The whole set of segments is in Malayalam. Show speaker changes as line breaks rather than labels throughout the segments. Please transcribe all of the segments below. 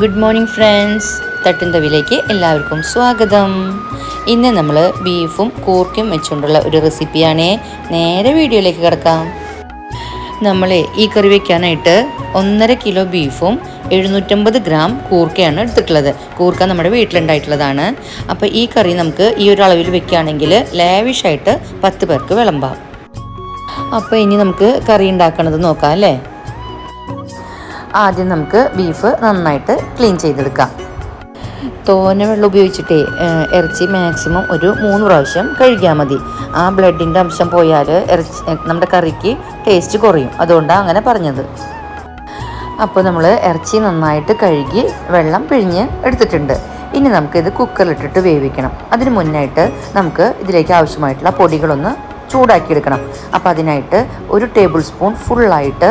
ഗുഡ് മോർണിംഗ് ഫ്രണ്ട്സ് തട്ടും തവിലേക്ക് എല്ലാവർക്കും സ്വാഗതം. ഇന്ന് നമ്മൾ ബീഫും കൂർക്കും വെച്ചുകൊണ്ടുള്ള ഒരു റെസിപ്പിയാണ്. നേരെ വീഡിയോയിലേക്ക് കിടക്കാം. നമ്മൾ ഈ കറി വയ്ക്കാനായിട്ട് ഒന്നര കിലോ ബീഫും എഴുന്നൂറ്റമ്പത് ഗ്രാം കൂർക്കയാണ് എടുത്തിട്ടുള്ളത്. കൂർക്ക നമ്മുടെ വീട്ടിലുണ്ടായിട്ടുള്ളതാണ്. അപ്പോൾ ഈ കറി നമുക്ക് ഈ ഒരു അളവിൽ വെക്കുകയാണെങ്കിൽ ലാവിഷായിട്ട് പത്ത് പേർക്ക് വിളമ്പാം. അപ്പോൾ ഇനി നമുക്ക് കറി ഉണ്ടാക്കണത് നോക്കാം അല്ലേ? ആദ്യം നമുക്ക് ബീഫ് നന്നായിട്ട് ക്ലീൻ ചെയ്തെടുക്കാം. തോന വെള്ളം ഉപയോഗിച്ചിട്ടേ ഇറച്ചി മാക്സിമം ഒരു മൂന്ന് പ്രാവശ്യം കഴുകിയാൽ മതി. ആ ബ്ലഡിന്റെ അംശം പോയാൽ ഇറച്ചി നമ്മുടെ കറിക്ക് ടേസ്റ്റ് കുറയും. അതുകൊണ്ടാണ് അങ്ങനെ പറഞ്ഞത്. അപ്പോൾ നമ്മൾ ഇറച്ചി നന്നായിട്ട് കഴുകി വെള്ളം പിഴിഞ്ഞ് എടുത്തിട്ടുണ്ട്. ഇനി നമുക്കിത് കുക്കറിലിട്ടിട്ട് വേവിക്കണം. അതിന് മുന്നായിട്ട് നമുക്ക് ഇതിലേക്ക് ആവശ്യമായിട്ടുള്ള പൊടികളൊന്ന് ചൂടാക്കിയെടുക്കണം. അപ്പോൾ അതിനായിട്ട് ഒരു ടേബിൾ സ്പൂൺ ഫുള്ളായിട്ട്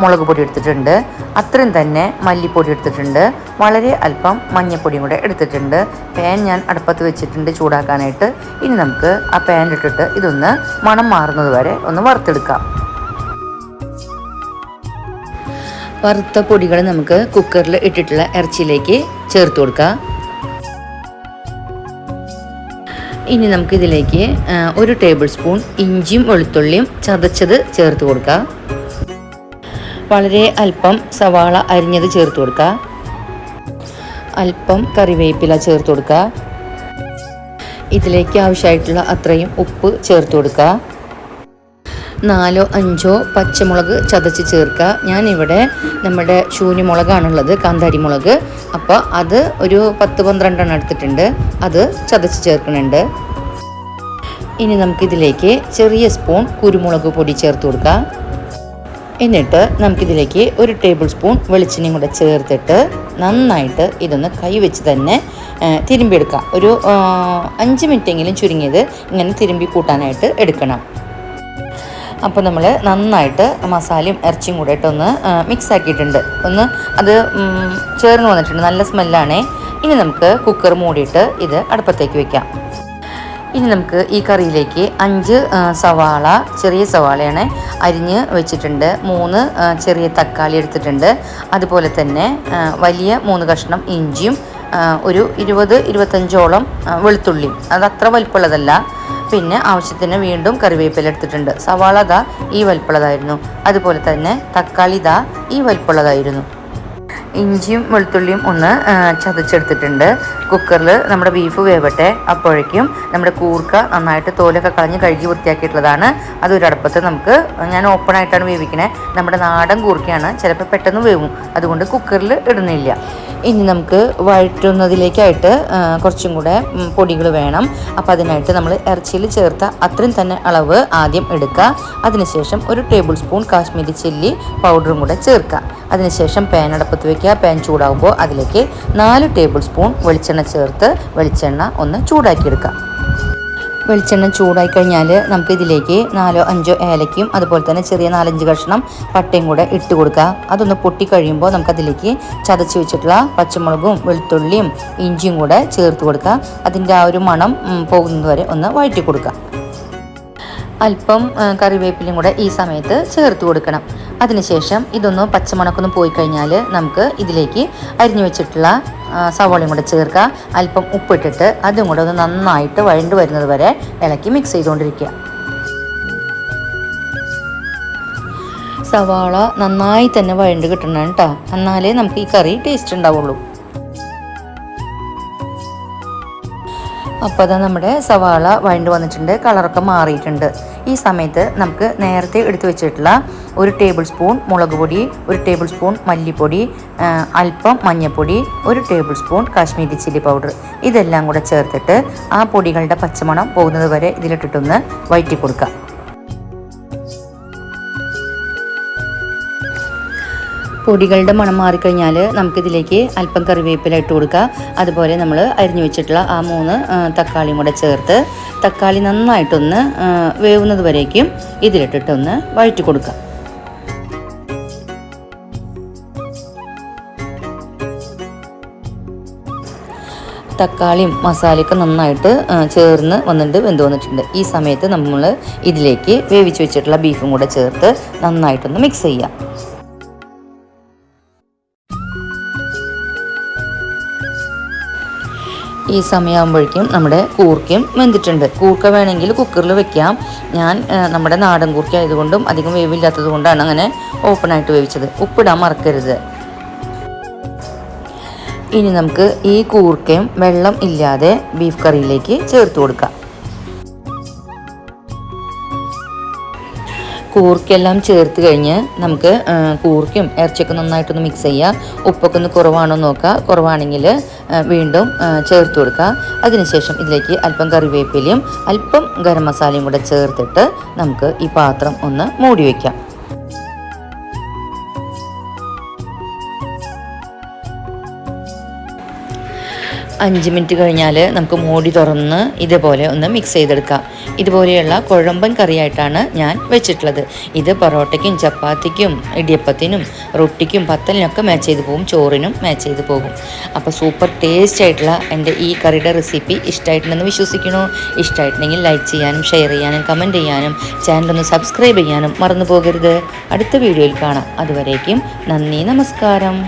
മുളക് പൊടി എടുത്തിട്ടുണ്ട്. അത്രയും തന്നെ മല്ലിപ്പൊടി എടുത്തിട്ടുണ്ട്. വളരെ അല്പം മഞ്ഞൾപ്പൊടിയും കൂടെ എടുത്തിട്ടുണ്ട്. പാൻ ഞാൻ അടുപ്പത്ത് വെച്ചിട്ടുണ്ട് ചൂടാക്കാനായിട്ട്. ഇനി നമുക്ക് ആ പാനിലിട്ടിട്ട് ഇതൊന്ന് മണം മാറുന്നത് വരെ ഒന്ന് വറുത്തെടുക്കാം. വറുത്ത പൊടികൾ നമുക്ക് കുക്കറിൽ ഇട്ടിട്ടുള്ള ഇറച്ചിയിലേക്ക് ചേർത്ത് കൊടുക്കാം. ഇനി നമുക്ക് ഇതിലേക്ക് ഒരു ടേബിൾ സ്പൂൺ ഇഞ്ചിയും വെളുത്തുള്ളിയും ചതച്ചത് ചേർത്ത് കൊടുക്കുക വളരെ അല്പം സവാള അരിഞ്ഞത് ചേർത്ത് കൊടുക്കുക അല്പം കറിവേപ്പില ചേർത്ത് കൊടുക്കുക ഇതിലേക്ക് ആവശ്യമായിട്ടുള്ള അത്രയും ഉപ്പ് ചേർത്ത് കൊടുക്കുക നാലോ അഞ്ചോ പച്ചമുളക് ചതച്ച് ചേർക്കുക ഞാനിവിടെ നമ്മുടെ ശൂന്യമുളകാണുള്ളത് കാന്താരി മുളക് അപ്പോൾ അത് ഒരു പത്ത് പന്ത്രണ്ടെണ്ണം എടുത്തിട്ടുണ്ട്. അത് ചതച്ച് ചേർക്കുന്നുണ്ട്. ഇനി നമുക്കിതിലേക്ക് ചെറിയ സ്പൂൺ കുരുമുളക് പൊടി ചേർത്ത് കൊടുക്കാം. എന്നിട്ട് നമുക്കിതിലേക്ക് ഒരു ടേബിൾ സ്പൂൺ വെളിച്ചെണ്ണയും കൂടെ ചേർത്തിട്ട് നന്നായിട്ട് ഇതൊന്ന് കൈവച്ച് തന്നെ തിരുമ്പി എടുക്കുക ഒരു അഞ്ച് മിനിറ്റെങ്കിലും ചുരുങ്ങിയത് ഇങ്ങനെ തിരുമ്പി കൂട്ടാനായിട്ട് എടുക്കണം. അപ്പോൾ നമ്മൾ നന്നായിട്ട് മസാലയും ഇറച്ചിയും കൂടെ ഇട്ടൊന്ന് മിക്സ് ആക്കിയിട്ടുണ്ട്. ഒന്ന് അത് ചേർന്ന് വന്നിട്ടുണ്ട്. നല്ല സ്മെല്ലാണേ. ഇനി നമുക്ക് കുക്കർ മൂടിയിട്ട് ഇത് അടുപ്പത്തേക്ക് വെക്കാം. ഇനി നമുക്ക് ഈ കറിയിലേക്ക് അഞ്ച് സവാള ചെറിയ സവാളയാണ് അരിഞ്ഞ് വെച്ചിട്ടുണ്ട്. മൂന്ന് ചെറിയ തക്കാളി എടുത്തിട്ടുണ്ട്. അതുപോലെ തന്നെ വലിയ മൂന്ന് കഷ്ണം ഇഞ്ചിയും ഒരു ഇരുപത് ഇരുപത്തഞ്ചോളം വെളുത്തുള്ളിയും. അത് അത്ര വലിപ്പമുള്ളതല്ല. പിന്നെ ആവശ്യത്തിന് വീണ്ടും കറിവേപ്പില എടുത്തിട്ടുണ്ട്. സവാള ദാ ഈ വലുപ്പുള്ളതായിരുന്നു. അതുപോലെ തന്നെ തക്കാളി ദാ ഈ വലിപ്പമുള്ളതായിരുന്നു ഇഞ്ചിയും വെളുത്തുള്ളിയും ഒന്ന് ചതച്ചെടുത്തിട്ടുണ്ട്. കുക്കറിൽ നമ്മുടെ ബീഫ് വേവട്ടെ അപ്പോഴേക്കും നമ്മുടെ കൂർക്ക നന്നായിട്ട് തോലൊക്കെ കളഞ്ഞ് കഴുകി വൃത്തിയാക്കിയിട്ടുള്ളതാണ്. അതൊരടുപ്പത്ത് നമുക്ക് ഞാൻ ഓപ്പൺ ആയിട്ടാണ് വേവിക്കണേ. നമ്മുടെ നാടൻ കൂർക്കയാണ് ചിലപ്പോൾ പെട്ടെന്ന് വേവും. അതുകൊണ്ട് കുക്കറിൽ ഇടുന്നില്ല. ഇനി നമുക്ക് വഴറ്റുന്നതിലേക്കായിട്ട് കുറച്ചും കൂടെ പൊടികൾ വേണം. അപ്പോൾ അതിനായിട്ട് നമ്മൾ ഇറച്ചിയിൽ ചേർത്ത അത്രയും തന്നെ അളവ് ആദ്യം എടുക്കുക. അതിനുശേഷം ഒരു ടേബിൾ സ്പൂൺ കാശ്മീരി ചില്ലി പൗഡറും കൂടെ ചേർക്കുക. അതിനുശേഷം പാൻ അടപ്പത്ത് വയ്ക്കുക പാൻ ചൂടാകുമ്പോൾ അതിലേക്ക് നാല് ടേബിൾ സ്പൂൺ വെളിച്ചെണ്ണ ചേർത്ത് വെളിച്ചെണ്ണ ഒന്ന് ചൂടാക്കിയെടുക്കുക. വെളിച്ചെണ്ണ ചൂടായി കഴിഞ്ഞാൽ നമുക്ക് ഇതിലേക്ക് നാലോ അഞ്ചോ ഏലക്കയും അതുപോലെ തന്നെ ചെറിയ നാലഞ്ച് കഷ്ണം പട്ടയും കൂടെ ഇട്ട് കൊടുക്കുക. അതൊന്ന് പൊട്ടി കഴിയുമ്പോൾ നമുക്കതിലേക്ക് ചതച്ച് വെച്ചിട്ടുള്ള പച്ചമുളകും വെളുത്തുള്ളിയും ഇഞ്ചിയും കൂടെ ചേർത്ത് കൊടുക്കുക. അതിന്റെ ആ ഒരു മണം പോകുന്നതുവരെ പോകുന്നത് വരെ ഒന്ന് വഴറ്റി കൊടുക്കുക. അല്പം കറിവേപ്പിലും കൂടെ ഈ സമയത്ത് ചേർത്ത് കൊടുക്കണം. അതിനുശേഷം ഇതൊന്ന് പച്ചമുണക്കൊന്ന് പോയി കഴിഞ്ഞാൽ നമുക്ക് ഇതിലേക്ക് അരിഞ്ഞു വെച്ചിട്ടുള്ള സവോളയും കൂടെ ചേർക്കുക. അല്പം ഉപ്പിട്ടിട്ട് അതും കൂടെ ഒന്ന് നന്നായിട്ട് വഴണ്ടു വരുന്നത് വരെ ഇളക്കി മിക്സ് ചെയ്തുകൊണ്ടിരിക്കുക. സവാള നന്നായി തന്നെ വഴണ്ട് കിട്ടണം കേട്ടോ എന്നാലേ നമുക്ക് ഈ കറി ടേസ്റ്റ് ഉണ്ടാവുള്ളൂ. അപ്പോൾ അത് നമ്മുടെ സവാള വഴണ്ട് വന്നിട്ടുണ്ട് കളറൊക്കെ മാറിയിട്ടുണ്ട്. ഈ സമയത്ത് നമുക്ക് നേരത്തെ എടുത്തു വെച്ചിട്ടുള്ള ഒരു ടേബിൾ സ്പൂൺ മുളക് പൊടി ഒരു ടേബിൾ സ്പൂൺ മല്ലിപ്പൊടി അല്പം മഞ്ഞൾപ്പൊടി ഒരു table spoon Kashmiri chilli powder. ഇതെല്ലാം കൂടെ ചേർത്തിട്ട് ആ പൊടികളുടെ പച്ചമണം പോകുന്നത് വരെ ഇതിലിട്ടിട്ടൊന്ന് വഴറ്റി കൊടുക്കുക പൊടികളുടെ മണം മാറിക്കഴിഞ്ഞാൽ നമുക്കിതിലേക്ക് അല്പം കറിവേപ്പില ഇട്ട് കൊടുക്കുക. അതുപോലെ നമ്മൾ അരിഞ്ഞു വെച്ചിട്ടുള്ള ആ മൂന്ന് തക്കാളിയും കൂടെ ചേർത്ത് തക്കാളി നന്നായിട്ടൊന്ന് വേവുന്നത് വരേക്കും ഇതിലിട്ടിട്ടൊന്ന് വഴറ്റി കൊടുക്കുക. തക്കാളിയും മസാലയൊക്കെ നന്നായിട്ട് ചേർന്ന് വന്നിട്ട് വെന്ത് വന്നിട്ടുണ്ട്. ഈ സമയത്ത് നമ്മൾ ഇതിലേക്ക് വേവിച്ച് വെച്ചിട്ടുള്ള ബീഫും കൂടെ ചേർത്ത് നന്നായിട്ടൊന്ന് മിക്സ് ചെയ്യാം ഈ സമയമാകുമ്പോഴേക്കും നമ്മുടെ കൂർക്കയും വെന്തിട്ടുണ്ട്. കൂർക്ക വേണമെങ്കിൽ കുക്കറിൽ വെക്കാം. ഞാൻ നമ്മുടെ നാടൻ കൂർക്ക ആയതുകൊണ്ടും അധികം വേവില്ലാത്തത് കൊണ്ടാണ് അങ്ങനെ ഓപ്പണായിട്ട് വേവിച്ചത്. ഉപ്പിടാൻ മറക്കരുത്. ഇനി നമുക്ക് ഈ കൂർക്കയും വെള്ളം ഇല്ലാതെ ബീഫ് കറിയിലേക്ക് ചേർത്ത് കൊടുക്കാം. കൂർക്കെല്ലാം ചേർത്ത് കഴിഞ്ഞ് നമുക്ക് കൂർക്കും ഇറച്ചിയൊക്കെ നന്നായിട്ടൊന്ന് മിക്സ് ചെയ്യുക ഉപ്പൊക്കെ ഒന്ന് കുറവാണോ നോക്കുക കുറവാണെങ്കിൽ വീണ്ടും ചേർത്ത് കൊടുക്കുക അതിനുശേഷം ഇതിലേക്ക് അല്പം കറിവേപ്പിലയും അല്പം ഗരം മസാലയും കൂടെ ചേർത്തിട്ട് നമുക്ക് ഈ പാത്രം ഒന്ന് മൂടി വയ്ക്കാം അഞ്ച് മിനിറ്റ് കഴിഞ്ഞാൽ നമുക്ക് മൂടി തുറന്ന് ഇതേപോലെ ഒന്ന് മിക്സ് ചെയ്തെടുക്കാം. ഇതുപോലെയുള്ള കുഴമ്പൻ കറിയായിട്ടാണ് ഞാൻ വെച്ചിട്ടുള്ളത്. ഇത് പൊറോട്ടയ്ക്കും ചപ്പാത്തിക്കും ഇടിയപ്പത്തിനും റൊട്ടിക്കും പത്തലിനൊക്കെ മാച്ച് ചെയ്ത് പോകും ചോറിനും മാച്ച് ചെയ്ത് പോകും. അപ്പോൾ സൂപ്പർ ടേസ്റ്റ് ആയിട്ടുള്ള എന്റെ ഈ കറിയുടെ റെസിപ്പി ഇഷ്ടമായിട്ടുണ്ടെന്ന് വിശ്വസിക്കണോ ഇഷ്ടമായിട്ടുണ്ടെങ്കിൽ ലൈക്ക് ചെയ്യാനും ഷെയർ ചെയ്യാനും കമന്റ് ചെയ്യാനും ചാനലൊന്ന് സബ്സ്ക്രൈബ് ചെയ്യാനും മറന്നു പോകരുത്. അടുത്ത വീഡിയോയിൽ കാണാം. അതുവരേക്കും നന്ദി നമസ്കാരം.